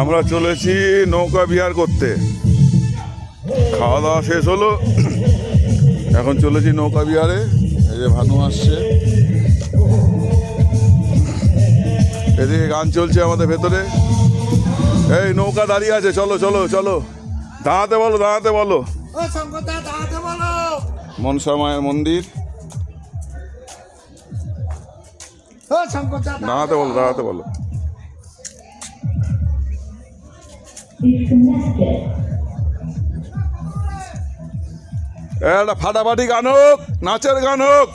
আমরা চলেছি নৌকা বিহার করতে। খাওয়া দাওয়া শেষ হলো। এখন চলেছি নৌকা বিহারে। এই যে ভানু আসছে। এদিকে গান চলছে আমাদের ভেতরে। এই নৌকা দাঁড়িয়ে আছে চলো চলো চলো। দাঁড়াতে বলো দাঁড়াতে বলো। মনসা মায়ের মন্দির। দাঁড়াতে বলো। দাঁড়াতে বলো। একটা ফাটাফাটি গান হোক নাচের গান হোক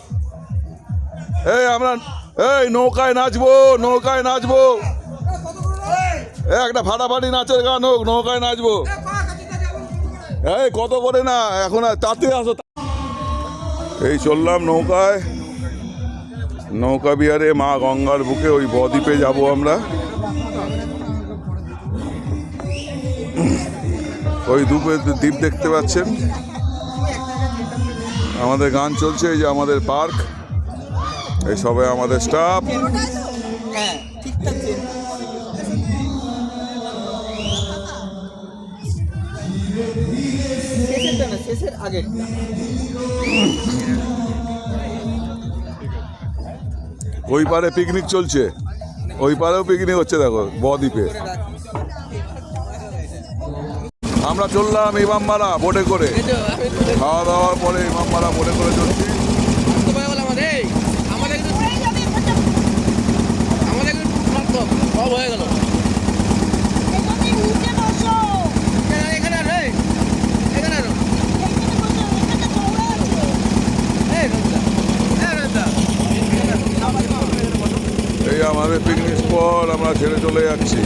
এই আমরা, এই নৌকায় নাচবো নৌকায় নাচবো। একটা ফাটাফাটি নাচের গান হোক নৌকায় নাচবো। এই কত করে না, এখন তাতে আসো। এই চললাম নৌকায়। নৌকা বিহারে মা গঙ্গার বুকে ওই বদ্বীপে যাব আমরা। ওই দ্বীপে দ্বীপ দেখতে পাচ্ছেন। আমাদের গান চলছে, এই যে আমাদের পার্ক। এই সবাই আমাদের স্টাফ। ওই পারে পিকনিক চলছে। ওই পারেও পিকনিক হচ্ছে, দেখো, বদ্বীপে। আমরা চললাম ইমামবাড়া বোটে করে। খাওয়া দাওয়ার পরে ইমামবাড়া বোটে করে চলছি। হয়ে গেল। এই আমাদের পিকনিক স্পট আমরা ছেড়ে চলে যাচ্ছি।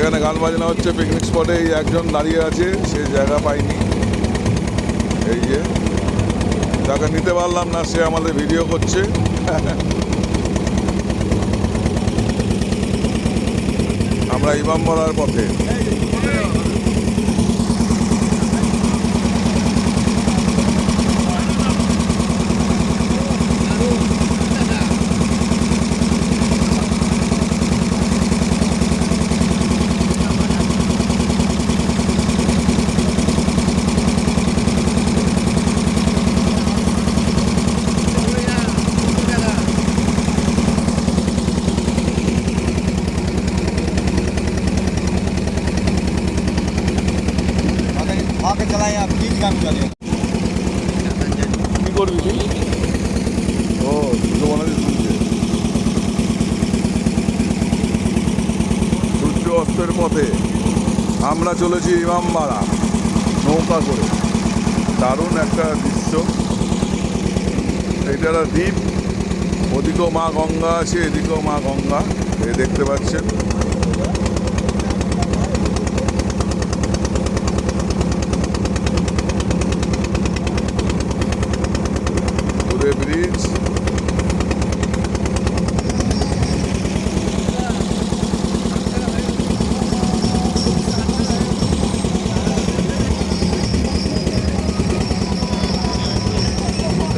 এখানে গান বাজনা হচ্ছে পিকনিক স্পটে একজন দাঁড়িয়ে আছে, সে জায়গা পাইনি এই যে, তাকে নিতে পারলাম না, সে আমাদের ভিডিও করছে। আমরা ইমাম্বরার পথে। কি করবি তুই? ও দুটো বানাবি শুনছে। সূর্য অস্তের পথে আমরা চলেছি ইমামবাড়া নৌকা করে। দারুণ একটা দৃশ্য। এটা একটা দ্বীপ। ওদিকেও মা গঙ্গা আছে এদিকেও মা গঙ্গা। এই দেখতে পাচ্ছেন দূরে ব্রিজ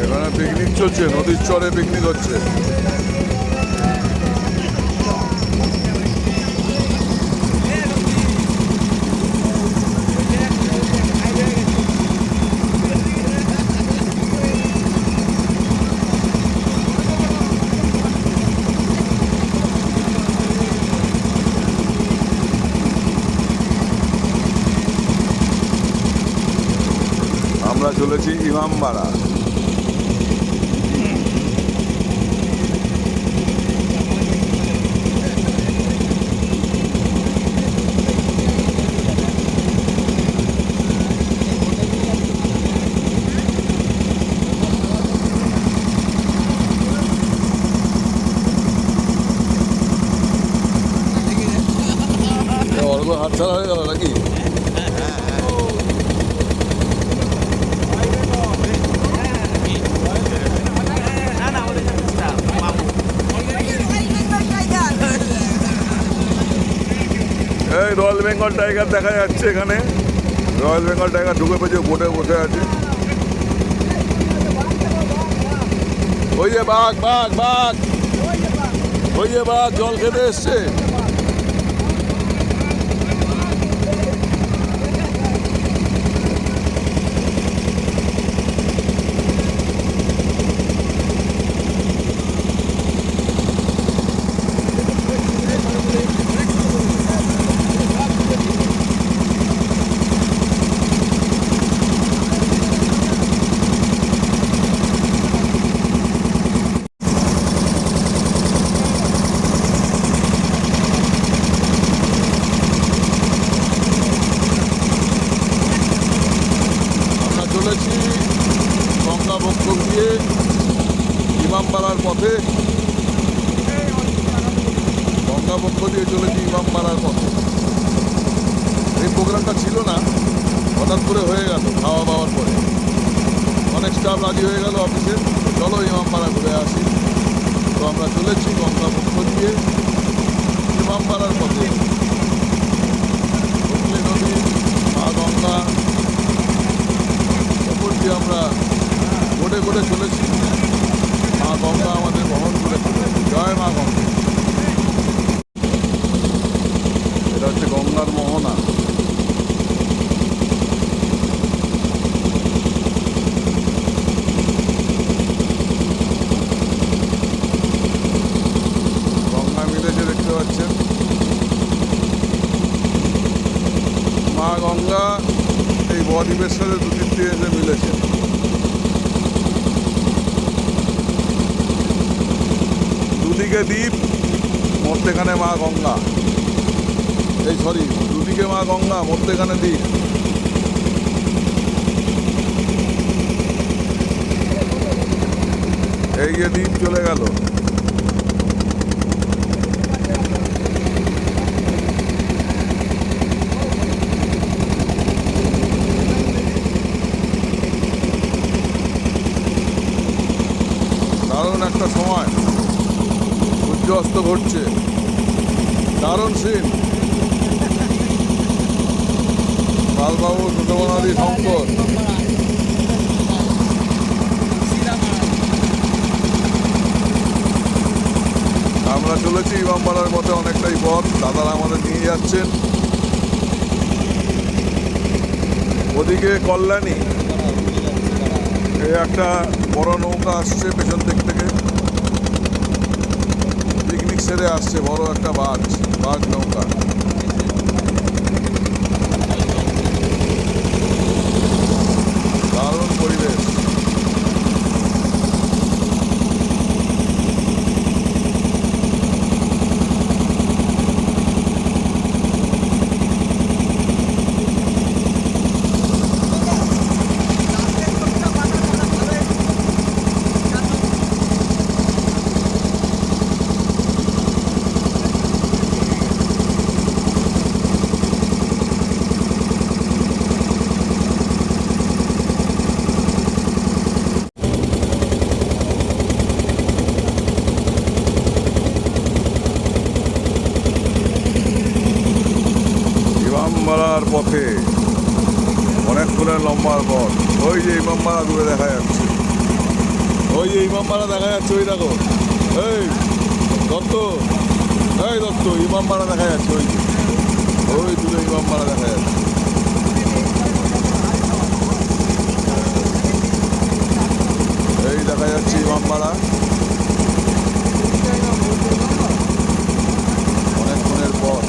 এখানে পিকনিক চলছে নদীর চরে হচ্ছে আমরা চলেছি ইমামবাড়া অর্ঘ হাতছাড়া হয়ে গেল নাকি এই রয়্যাল বেঙ্গল টাইগার দেখা যাচ্ছে এখানে। রয়্যাল বেঙ্গল টাইগার ঢুকে পেয়েছে বোটে বসে আছে। ওই যে বাঘ বাঘ বাঘ। ওই যে বাঘ, জল খেতে এসছে পথে গঙ্গা পক্ষ দিয়ে চলেছি ইমামবাড়ার পথে এই প্রোগ্রামটা ছিল না হঠাৎ করে হয়ে গেল খাওয়া দাওয়ার পরে অনেক হয়ে গেল অফিসে চলো ইমামবাড়া ঘুরে আসি তো আমরা চলেছি গঙ্গা পক্ষ দিয়ে ইমামবাড়ার পথে হুগলি নদী মা গঙ্গা ওপর দিয়ে আমরা ঘুরে ঘুরে চলেছি মা গঙ্গা আমাদের বহন করে চলেছে জয় মা গঙ্গা এটা হচ্ছে গঙ্গার মোহনা গঙ্গা মিলেছে দেখতে পাচ্ছেন মা গঙ্গা বদ্বীপের সাথে দিয়ে এসে মিলেছে। দুদিকে দ্বীপ মধ্যেখানে মা গঙ্গা। এই সরি দুদিকে মা গঙ্গা মধ্যেখানে দ্বীপ। এই যে দ্বীপ চলে গেল। দারুণ একটা সময়। সূর্য অস্ত ঘটছে। দারুণ সিন লালবাবু সুতবনাদি শঙ্কর। আমরা চলেছি ইমামবাড়ার পথে অনেকটাই পথ। দাদারা আমাদের নিয়ে যাচ্ছেন। ওদিকে কল্যাণী। এই একটা বড় নৌকা আসছে পেছন দিক থেকে। পিকনিক সেরে আসছে বড় একটা বাঘ বাঘ নৌকা দারুণ পরিবেশ ইমামবাড়ার পথে অনেকক্ষণের লম্বার পথ। ওই যে ইমামবাড়া দূরে দেখা যাচ্ছে। ওই যে ইমামবাড়া দেখা যাচ্ছে, ওই দেখো। এই, দত্ত। এই দত্ত ইমামবাড়া দেখা যাচ্ছে, ওই ওই দূরে ইমামবাড়া দেখা যাচ্ছে। এই দেখা যাচ্ছে ইমামবাড়া অনেকক্ষণের পর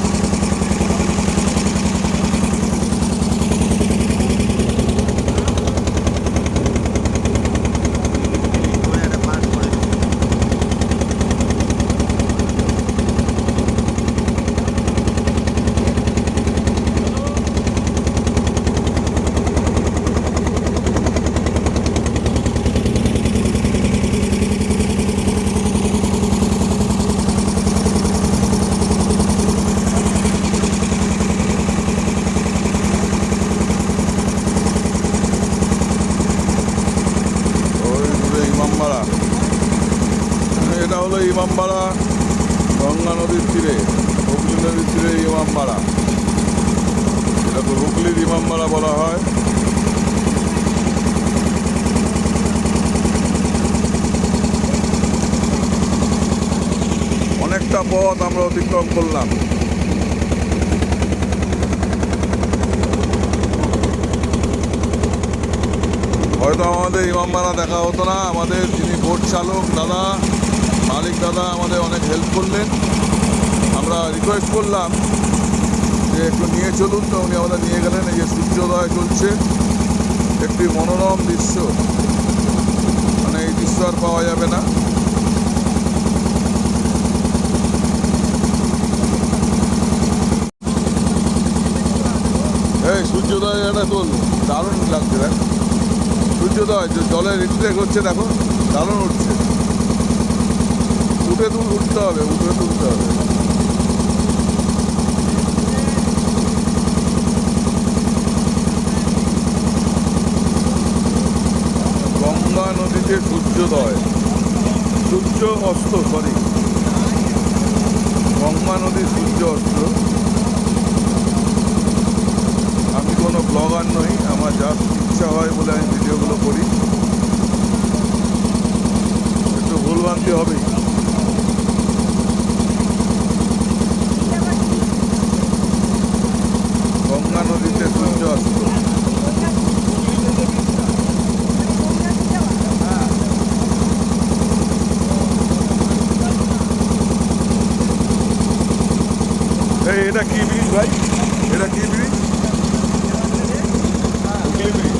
ওই দূরে ইমামবাড়া এটা হলো ইমামবাড়া, গঙ্গা নদীর তীরে, হুগলি নদীর তীরে ইমামবাড়া। এটাকে হুগলির ইমামবাড়া বলা হয়। অনেকটা পথ আমরা অতিক্রম করলাম। হয়তো আমাদের ইমামবাড়া দেখা হতো না। আমাদের যিনি ভোট চালক, দাদা মালিক দাদা আমাদের অনেক হেল্প করলেন। আমরা রিকোয়েস্ট করলাম যে একটু নিয়ে চলুন তো, উনি আমাদের নিয়ে গেলেন, এই যে সূর্যোদয় চলছে। একটি মনোরম দৃশ্য। মানে এই দৃশ্য আর পাওয়া যাবে না। এই সূর্যোদয় এটা তোল দারুণ লাগছে, দেখ। সূর্যোদয় জলের রিফ্লেক্ট হচ্ছে, দেখো, দারুণ উঠছে। উঠে তুল উঠতে হবে উঠে তুলতে হবে। গঙ্গা নদীতে সূর্যোদয়। সূর্য অস্ত সরি গঙ্গা নদীর সূর্য অস্ত। আমি কোনো ব্লগার নই, আমার যা ইচ্ছা হয় বলে আমি ভিডিওগুলো করি। একটু ভুলভ্রান্তি হবেই গঙ্গা নদীতে সূর্য অস্ত এই এটা কি ব্রিজ ভাই এটা কি ব্রিজ হুগলি ব্রিজ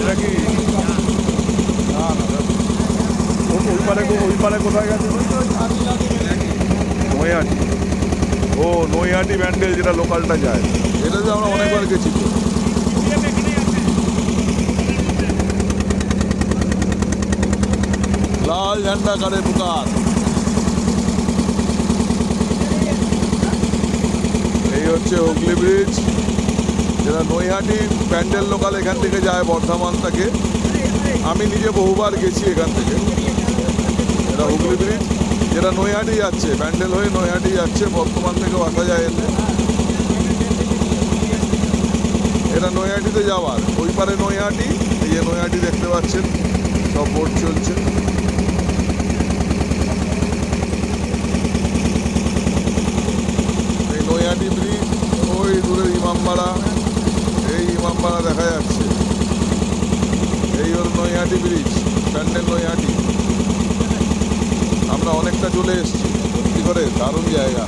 এটা কি না না ও- ওই পারে কো- ওই পারে কোথায় গেছে নৈহাটি ও, নৈহাটি ব্যান্ডেল যেটা লোকালটা যায়। এটাতে আমরা অনেকবার গেছি। লাল ঝান্ডা কারে পুকার এই হচ্ছে হুগলি ব্রিজ। যেটা নৈহাটি প্যান্ডেল লোকাল এখান থেকে যায় বর্ধমান থেকে। আমি নিজে বহুবার গেছি এখান থেকে। এটা হুগলি ব্রিজ। যেটা নৈহাটি যাচ্ছে, প্যান্ডেল হয়ে নৈহাটি যাচ্ছে বর্তমান থেকেও আসা যায় এতে। এটা নৈহাটিতে যাওয়ার, ওই পারে নৈহাটি, এই যে নৈহাটি দেখতে পাচ্ছেন, সব বোট চলছে। এই নৈহাটি ব্রিজ, ওই দূরের ইমামবাড়া, এই ইমামবাড়া দেখা যাচ্ছে। এই হল নৈহাটি ব্রিজ, প্যান্ডেল নৈহাটি। আমরা অনেকটা চলে এসেছি। সত্যি করে দারুণ জায়গা।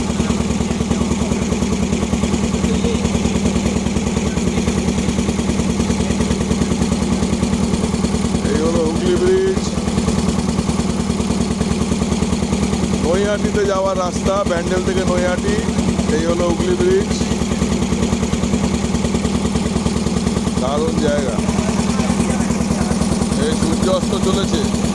এই হলো হুগলি ব্রিজ। নৈহাটিতে যাওয়ার রাস্তা, ব্যান্ডেল থেকে নৈহাটি। এই হলো হুগলি ব্রিজ। দারুণ জায়গা। এই সূর্য অস্ত চলেছে।